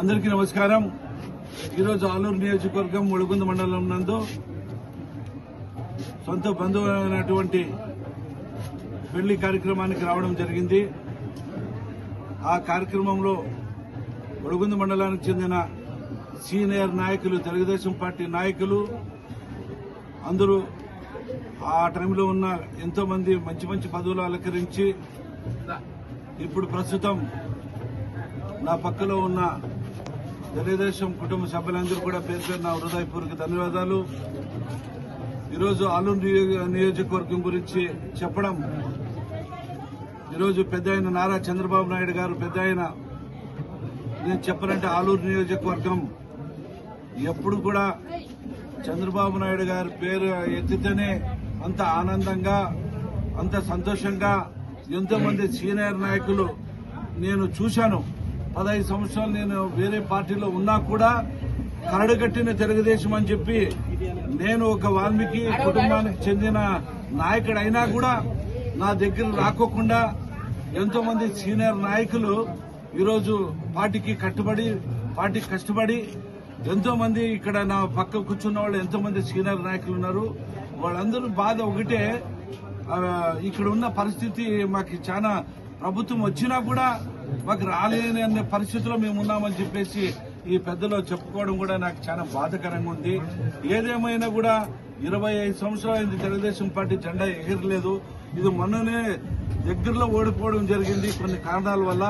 అందరికీ నమస్కారం. ఈరోజు ఆలూరు నియోజకవర్గం ముಳುగుంద మండలం నందు సొంత బంధువులైనటువంటి పెళ్ళి కార్యక్రమానికి రావడం జరిగింది. ఆ కార్యక్రమంలో ముಳುగుంద మండలానికి చెందిన సీనియర్ నాయకులు తెలుగుదేశం పార్టీ నాయకులు అందరూ ఆ టైంలో ఉన్న ఎంతో మంది మంచి మంచి పదవులు అలంకరించి ఇప్పుడు ప్రస్తుతం నా పక్కలో ఉన్న తెలుగుదేశం కుటుంబ సభ్యులందరూ కూడా పేరు పేరు నా హృదయపూర్వక ధన్యవాదాలు. ఈరోజు ఆలూరు నియోజ- నియోజకవర్గం గురించి చెప్పడం ఈరోజు పెద్ద ఆయన నారా చంద్రబాబు నాయుడు గారు పెద్ద ఆయన నేను చెప్పనంటే ఆలూరు నియోజకవర్గం ఎప్పుడు కూడా చంద్రబాబు నాయుడు గారి పేరు ఎత్తితేనే అంత ఆనందంగా అంత సంతోషంగా ఎంతోమంది సీనియర్ నాయకులు నేను చూశాను. పదహైదు సంవత్సరాలు నేను వేరే పార్టీలో ఉన్నా కూడా కరడుగట్టిన తెలుగుదేశం అని చెప్పి నేను ఒక వాల్మీకి కుటుంబానికి చెందిన నాయకుడు అయినా కూడా నా దగ్గర రాకోకుండా ఎంతో మంది సీనియర్ నాయకులు ఈరోజు పార్టీకి కట్టుబడి పార్టీకి కష్టపడి ఎంతో మంది ఇక్కడ నా పక్క కూర్చున్న వాళ్ళు ఎంతో మంది సీనియర్ నాయకులు ఉన్నారు. వాళ్ళందరూ బాధ ఒకటే ఇక్కడ ఉన్న పరిస్థితి మాకు చాలా ప్రభుత్వం వచ్చినా కూడా మాకు రాలేని అనే పరిస్థితిలో మేము ఉన్నామని చెప్పేసి ఈ పెద్దలో చెప్పుకోవడం కూడా నాకు చాలా బాధకరంగా ఉంది. ఏదేమైనా కూడా ఇరవై ఐదు సంవత్సరాలు తెలుగుదేశం పార్టీ జెండా ఎగరలేదు. ఇది మొన్ననే దగ్గరలో ఓడిపోవడం జరిగింది కొన్ని కారణాల వల్ల.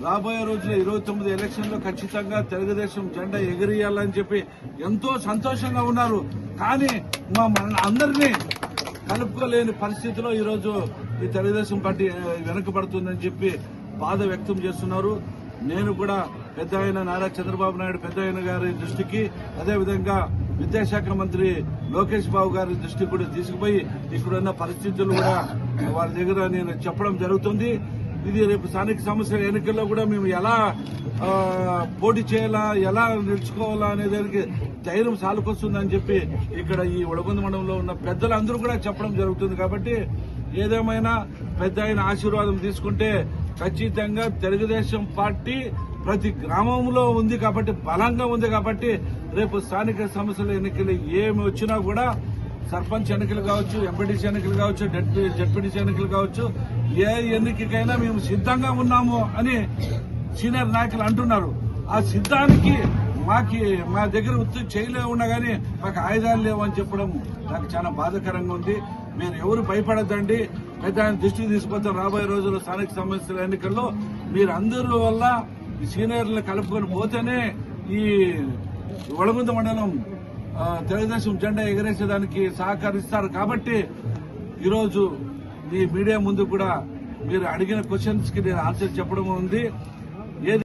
రాబోయే రోజుల్లో ఇరవై తొమ్మిది ఎలక్షన్లో ఖచ్చితంగా తెలుగుదేశం జెండా ఎగిరియాలని చెప్పి ఎంతో సంతోషంగా ఉన్నారు. కానీ మా మన అందరినీ కలుపుకోలేని పరిస్థితిలో ఈరోజు ఈ తెలుగుదేశం పార్టీ ఆ, వెనుకబడుతుందని చెప్పి బాధ వ్యక్తం చేస్తున్నారు. నేను కూడా పెద్ద ఆయన నారా చంద్రబాబు నాయుడు పెద్ద ఆయన గారి దృష్టికి అదేవిధంగా విద్యాశాఖ మంత్రి లోకేష్ బాబు గారి దృష్టికి కూడా తీసుకుపోయి ఇక్కడున్న పరిస్థితులు కూడా వాళ్ళ దగ్గర నేను చెప్పడం జరుగుతుంది. ఇది రేపు స్థానిక సమస్యల ఎన్నికల్లో కూడా మేము ఎలా పోటీ చేయాలా ఎలా నిలుచుకోవాలా అనే దానికి ధైర్యం సాలుకొస్తుందని చెప్పి ఇక్కడ ఈ ఉడగొంద మండలంలో ఉన్న పెద్దలందరూ కూడా చెప్పడం జరుగుతుంది కాబట్టి ఏదేమైనా పెద్ద ఆయన ఆశీర్వాదం తీసుకుంటే ఖచ్చితంగా తెలుగుదేశం పార్టీ ప్రతి గ్రామంలో ఉంది కాబట్టి బలంగా ఉంది కాబట్టి రేపు స్థానిక సంస్థల ఎన్నికలు ఏమి వచ్చినా కూడా సర్పంచ్ ఎన్నికలు కావచ్చు ఎంపీటీసీ ఎన్నికలు కావచ్చు జడ్పీటీసీ ఎన్నికలు కావచ్చు ఏ ఎన్నికకైనా మేము సిద్ధంగా ఉన్నాము అని సీనియర్ నాయకులు అంటున్నారు. ఆ సిద్ధానికి మాకి మా దగ్గర ఉత్తు చేయలే ఉన్నా కానీ మాకు ఆయుధాలు లేవు అని చెప్పడం నాకు చాలా బాధాకరంగా ఉంది. మీరు ఎవరు భయపడద్దండి. పెద్ద ఆయన దృష్టికి రాబోయే రోజుల్లో స్థానిక సమస్యల ఎన్నికల్లో మీరు అందరూ వల్ల ఈ సీనియర్లు కలుపుకొని పోతేనే ఈ వడగుంద మండలం తెలుగుదేశం జెండా ఎగరేసేదానికి సహకరిస్తారు. కాబట్టి ఈరోజు ఈ మీడియా ముందు కూడా మీరు అడిగిన క్వశ్చన్స్కి నేను ఆన్సర్ చెప్పడం ఉంది. ఏది